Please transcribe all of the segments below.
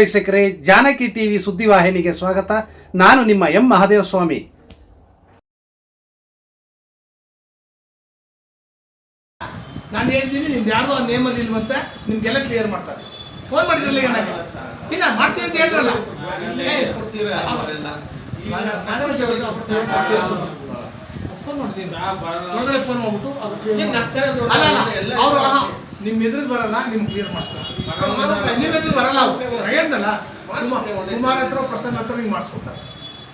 ವೀಕ್ಷಕರೇ ಜಾನಕಿ ಟಿವಿ ಸುದ್ದಿವಾಹಿನಿಗೆ ಸ್ವಾಗತ. ನಾನು ನಿಮ್ಮ ಎಂ ಮಹಾದೇವ ಸ್ವಾಮಿ ನಾನು ಹೇಳ್ತೀನಿ ನಿಮ್ದು ಯಾರೋ ಆ ನೇಮಲ್ಲಿ ಇಲ್ವಂತೆ ನಿಮ್ಗೆಲ್ಲ ಕ್ಲಿಯರ್ ಮಾಡ್ತಾರೆ. ಫೋನ್ ಮಾಡಿದ್ರಲ್ಲ ಏನಾಗಿಲ್ಲ ಇಲ್ಲ ಮಾಡ್ತೀವಿ ಅಂತ ಹೇಳಿದ್ರಲ್ಲ. ಫೋನ್ ಮಾಡಿದ್ದೀನಿ ಫೋನ್ ಮಾಡ್ಬಿಟ್ಟು ಅದು ಅಲ್ಲ, ಅವ್ರು ಎಲ್ಲ ಆಹಾ, ನಿಮ್ ಎದುರಿಗೆ ಬರಲ್ಲ ನಿಮ್ ಕ್ಲಿಯರ್ ಮಾಡಿಸ್ತಾರೆ ನಿಮ್ಮ ಎದುರಿಗೆ ಬರಲ್ಲ ಹೇಳ್ದಲ್ಲ ಕುಮಾರ್ ಹತ್ರ ಪ್ರಸನ್ನ ಹತ್ರ ನಿಮ್ಗೆ ಮಾಡಿಸ್ಕೊಡ್ತಾರೆ.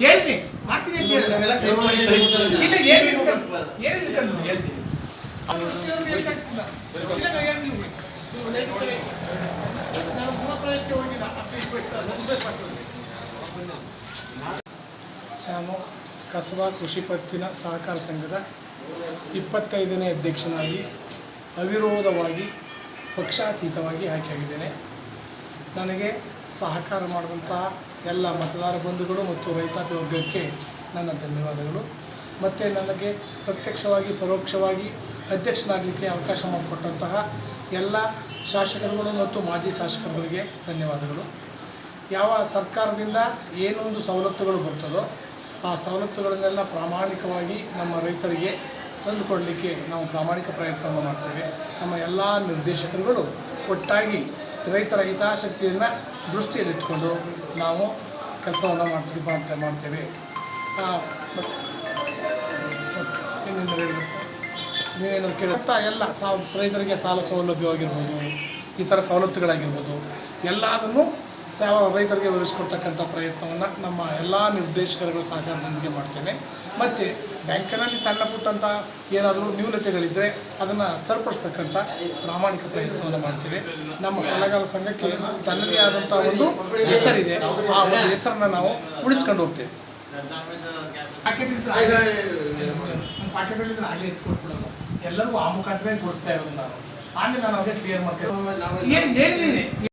ಹೇಳ್ತೀನಿ ಮಾಡ್ತೀನಿ ಅಂತ ಹೇಳಿಲ್ಲ. ಏನು ಹೇಳ್ತೀನಿ. ನಾನು ಕಸಬಾ ಕೃಷಿ ಪತ್ತಿನ ಸಹಕಾರ ಸಂಘದ ಇಪ್ಪತ್ತೈದನೇ ಅಧ್ಯಕ್ಷನಾಗಿ ಅವಿರೋಧವಾಗಿ, ಪಕ್ಷಾತೀತವಾಗಿ ಆಯ್ಕೆಯಾಗಿದ್ದೇನೆ. ನನಗೆ ಸಹಕಾರ ಮಾಡುವಂತಹ ಎಲ್ಲ ಮತದಾರ ಬಂಧುಗಳು ಮತ್ತು ರೈತಾಪಿ ವರ್ಗಕ್ಕೆ ನನ್ನ ಧನ್ಯವಾದಗಳು. ಮತ್ತು ನನಗೆ ಪ್ರತ್ಯಕ್ಷವಾಗಿ, ಪರೋಕ್ಷವಾಗಿ ಅಧ್ಯಕ್ಷನಾಗಲಿಕ್ಕೆ ಅವಕಾಶ ಮಾಡಿಕೊಟ್ಟಂತಹ ಎಲ್ಲ ಶಾಸಕರುಗಳು ಮತ್ತು ಮಾಜಿ ಶಾಸಕರುಗಳಿಗೆ ಧನ್ಯವಾದಗಳು. ಯಾವ ಸರ್ಕಾರದಿಂದ ಏನೊಂದು ಸವಲತ್ತುಗಳು ಬರ್ತದೋ, ಆ ಸವಲತ್ತುಗಳನ್ನೆಲ್ಲ ಪ್ರಾಮಾಣಿಕವಾಗಿ ನಮ್ಮ ರೈತರಿಗೆ ತಂದುಕೊಡಲಿಕ್ಕೆ ನಾವು ಪ್ರಾಮಾಣಿಕ ಪ್ರಯತ್ನವನ್ನು ಮಾಡ್ತೇವೆ. ನಮ್ಮ ಎಲ್ಲ ನಿರ್ದೇಶಕರುಗಳು ಒಟ್ಟಾಗಿ ರೈತರ ಹಿತಾಸಕ್ತಿಯನ್ನು ದೃಷ್ಟಿಯಲ್ಲಿಟ್ಟುಕೊಂಡು ನಾವು ಕೆಲಸವನ್ನು ಮಾಡ್ತೀವಿ ಮಾಡ್ತಾ ಮಾಡ್ತೇವೆ. ಇನ್ನೇನು ಹೇಳಬೇಕು? ನೀವೇನು ಕೇಳುತ್ತಾ ಎಲ್ಲ ಸಾ ರೈತರಿಗೆ ಸಾಲ ಸೌಲಭ್ಯವಾಗಿರ್ಬೋದು ಈ ಥರ ಸವಲತ್ತುಗಳಾಗಿರ್ಬೋದು, ಎಲ್ಲದನ್ನು ಯಾವ ರೈತರಿಗೆ ಒದಗಿಸ್ಕೊಡ್ತಕ್ಕಂಥ ಪ್ರಯತ್ನವನ್ನು ನಮ್ಮ ಎಲ್ಲ ನಿರ್ದೇಶಕರುಗಳ ಸಹಕಾರದೊಂದಿಗೆ ಮಾಡ್ತೇನೆ. ಮತ್ತು ಬ್ಯಾಂಕಿನಲ್ಲಿ ಸಣ್ಣ ಪುಟ್ಟಂಥ ಏನಾದರೂ ನ್ಯೂನತೆಗಳಿದ್ದರೆ ಅದನ್ನು ಸರಿಪಡಿಸ್ತಕ್ಕಂಥ ಪ್ರಾಮಾಣಿಕ ಪ್ರಯತ್ನವನ್ನು ಮಾಡ್ತೇವೆ. ನಮ್ಮ ಕಲಾಗಾರ ಸಂಘಕ್ಕೆ ತನ್ನದೇ ಆದಂಥ ಒಂದು ಹೆಸರಿದೆ. ಆ ಒಂದು ಹೆಸರನ್ನು ನಾವು ಉಳಿಸ್ಕೊಂಡು ಹೋಗ್ತೇವೆ. ಪಾಕೆಟ್ ಇದ್ರೆ ಆಗಲೇ ಎತ್ಕೊಟ್ಬಿಡೋದು. ಎಲ್ಲರಿಗೂ ಆ ಮುಖಾಂತರ ಕೊಡಿಸ್ತಾ ಇರೋದು ನಾನು ಆಮೇಲೆ ನಾನು ಅವ್ರಿಗೆ ಕ್ಲಿಯರ್ ಮಾಡ್ತೇನೆ. ಏನು ಹೇಳಿದ್ದೀನಿ